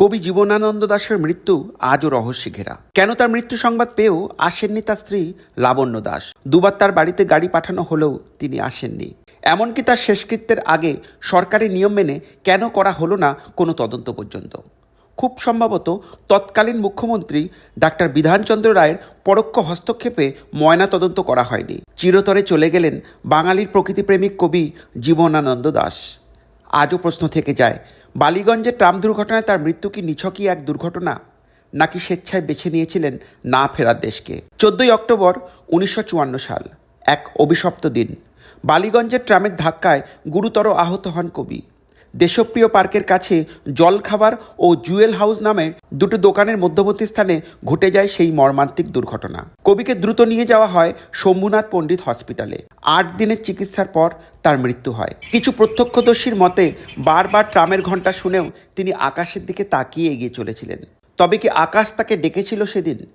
কবি জীবনানন্দ দাশের মৃত্যু আজও রহস্যে ঘেরা। কেন তার মৃত্যু সংবাদ পেয়েও আসেননি তার স্ত্রী লাবণ্য দাস। দুবার তার বাড়িতে গাড়ি পাঠানো হলেও তিনি আসেননি। এমনকি তার শেষকৃত্যের আগে সরকারি নিয়ম মেনে কেন করা হলো না কোনো তদন্ত পর্যন্ত। খুব সম্ভবত তৎকালীন মুখ্যমন্ত্রী ডাক্তার বিধানচন্দ্র রায়ের পরোক্ষ হস্তক্ষেপে ময়না তদন্ত করা হয়নি। চিরতরে চলে গেলেন বাঙালির প্রকৃতিপ্রেমিক কবি জীবনানন্দ দাস। আজও প্রশ্ন থেকে যায় বালিগঞ্জে ট্রাম দুর্ঘটনায় তার মৃত্যু কি নিছকই এক দুর্ঘটনা, নাকি স্বেচ্ছায় বেছে নিয়েছিলেন না ফেরার দেশকে? চোদ্দই অক্টোবর উনিশশো চুয়ান্ন সাল, এক অভিশপ্ত দিন। বালিগঞ্জের ট্রামের ধাক্কায় গুরুতর আহত হন কবি। দেশপ্রিয় পার্কের কাছে জলখাবার ও জুয়েল হাউস নামে দুটো দোকানের মধ্যবর্তী স্থানে ঘটে যায় সেই মর্মান্তিক দুর্ঘটনা। কবিকে দ্রুত নিয়ে যাওয়া হয় শম্ভুনাথ পণ্ডিত হসপিটালে। আট দিনের চিকিৎসার পর তার মৃত্যু হয়। কিছু প্রত্যক্ষদর্শীর মতে, বারবার ট্রামের ঘণ্টা শুনেও তিনি আকাশের দিকে তাকিয়ে এগিয়ে চলেছিলেন। তবে কি আকাশ তাকে ডেকেছিল সেদিন?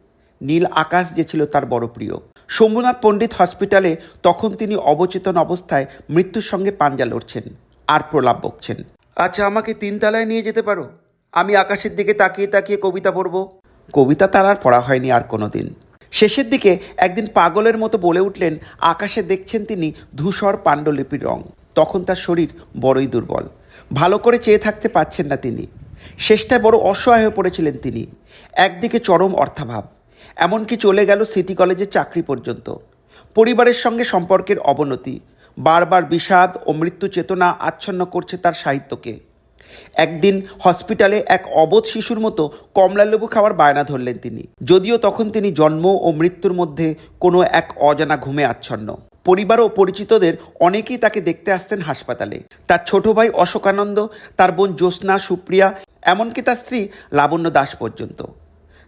নীল আকাশ যে ছিল তার বড় প্রিয়। শম্ভুনাথ পণ্ডিত হসপিটালে তখন তিনি অবচেতন অবস্থায় মৃত্যুর সঙ্গে পাঞ্জা লড়ছেন। আর প্রলাপ বকছেন। আচ্ছা আমাকে তিন তিনতলায় নিয়ে যেতে পারো? আমি আকাশের দিকে তাকিয়ে তাকিয়ে কবিতা পড়ব। কবিতা তার আর পড়া হয়নি আর কোনো দিন শেষের দিকে একদিন পাগলের মতো বলে উঠলেন আকাশে দেখছেন তিনি ধূসর পাণ্ডুলিপির রং। তখন তার শরীর বড়ই দুর্বল। ভালো করে চেয়ে থাকতে পারছেন না তিনি। শেষটায় বড় অসহায় হয়ে পড়েছিলেন তিনি। একদিকে চরম অর্থাভাব এমনকি চলে গেল সিটি কলেজের চাকরি পর্যন্ত। পরিবারের সঙ্গে সম্পর্কের অবনতি বারবার বিষাদ ও মৃত্যু চেতনা আচ্ছন্ন করছে তার সাহিত্যকে। একদিন হসপিটালে এক অবোধ শিশুর মতো কমলালেবু খাওয়ার বায়না ধরলেন তিনি। যদিও তখন তিনি জন্ম ও মৃত্যুর মধ্যে কোনো এক অজানা ঘুমে আচ্ছন্ন। পরিবার ও পরিচিতদের অনেকেই তাকে দেখতে আসতেন হাসপাতালে। তার ছোট ভাই অশোকানন্দ, তার বোন জ্যোৎস্না, সুপ্রিয়া, এমনকি তার স্ত্রী লাবণ্য দাস পর্যন্ত।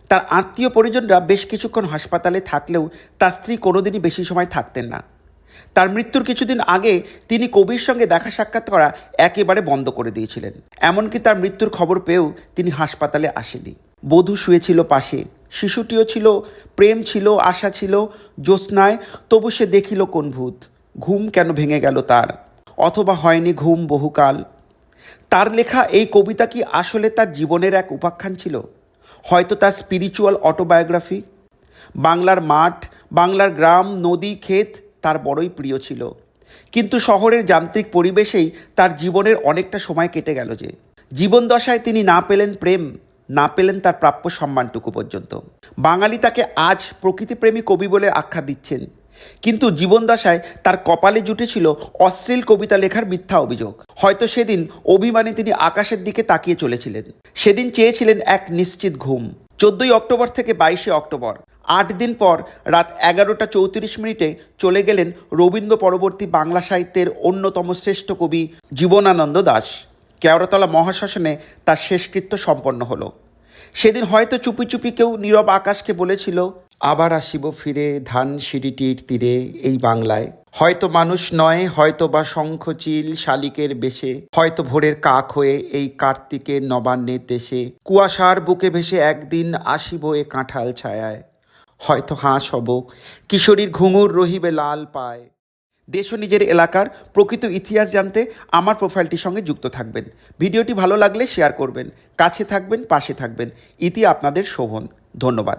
তার আত্মীয় পরিজনরা বেশ কিছুক্ষণ হাসপাতালে থাকলেও তার স্ত্রী কোনোদিনই বেশি সময় থাকতেন না। তার মৃত্যুর কিছুদিন আগে তিনি কবির সঙ্গে দেখা সাক্ষাৎ করা একেবারে বন্ধ করে দিয়েছিলেন। এমনকি তার মৃত্যুর খবর পেয়েও তিনি হাসপাতালে আসেনি বধূ শুয়েছিল পাশে, শিশুটিও ছিল, প্রেম ছিল, আশা ছিল, জ্যোৎস্নায় তবু সে দেখিল কোন ভূত। ঘুম কেন ভেঙে গেল তার? অথবা হয়নি ঘুম বহুকাল? তার লেখা এই কবিতা কি আসলে তার জীবনের এক উপাখ্যান ছিল? হয়তো তার স্পিরিচুয়াল অটোবায়োগ্রাফি বাংলার মাঠ, বাংলার গ্রাম, নদী, ক্ষেত তার বড়ই প্রিয় ছিল। কিন্তু শহরের যান্ত্রিক পরিবেশেই তার জীবনের অনেকটা সময় কেটে গেল যে। জীবন দশায় তিনি না পেলেন প্রেম, না পেলেন তার প্রাপ্য সম্মানটুকু পর্যন্ত। বাঙালি তাকে আজ প্রকৃতিপ্রেমী কবি বলে আখ্যা দিচ্ছেন। কিন্তু জীবনদশায় তার কপালে জুটেছিল অশ্লীল কবিতা লেখার মিথ্যা অভিযোগ। হয়তো সেদিন অভিমানে তিনি আকাশের দিকে তাকিয়ে চলেছিলেন। সেদিন চেয়েছিলেন এক নিশ্চিত ঘুম। চোদ্দই অক্টোবর থেকে বাইশে অক্টোবর। আট দিন পর রাত এগারোটা চৌত্রিশ মিনিটে চলে গেলেন রবীন্দ্র পরবর্তী বাংলা সাহিত্যের অন্যতম শ্রেষ্ঠ কবি জীবনানন্দ দাস। কেওড়াতলা মহাশ্মশানে তার শেষকৃত্য সম্পন্ন হলো। সেদিন হয়তো চুপি চুপি কেউ নীরব আকাশকে বলেছিল, আবার আসিব ফিরে ধান সিঁড়িটির তীরে এই বাংলায়। হয়তো মানুষ নয় হয়তো বা শঙ্খচিল শালিকের বেশে। হয়তো ভোরের কাক হয়ে এই কার্তিকের নবান্নের দেশে। কুয়াশার বুকে ভেসে একদিন আসিব এ কাঁঠাল ছায়ায়। হয়তো হাঁস হব। কিশোরীর ঘুঙুর রহিবে লাল পায়। দেশ ও নিজের এলাকার প্রকৃত ইতিহাস জানতে আমার প্রোফাইলটির সঙ্গে যুক্ত থাকবেন। ভিডিওটি ভালো লাগলে শেয়ার করবেন, কাছে থাকবেন, পাশে থাকবেন। ইতি আপনাদের শোভন। ধন্যবাদ।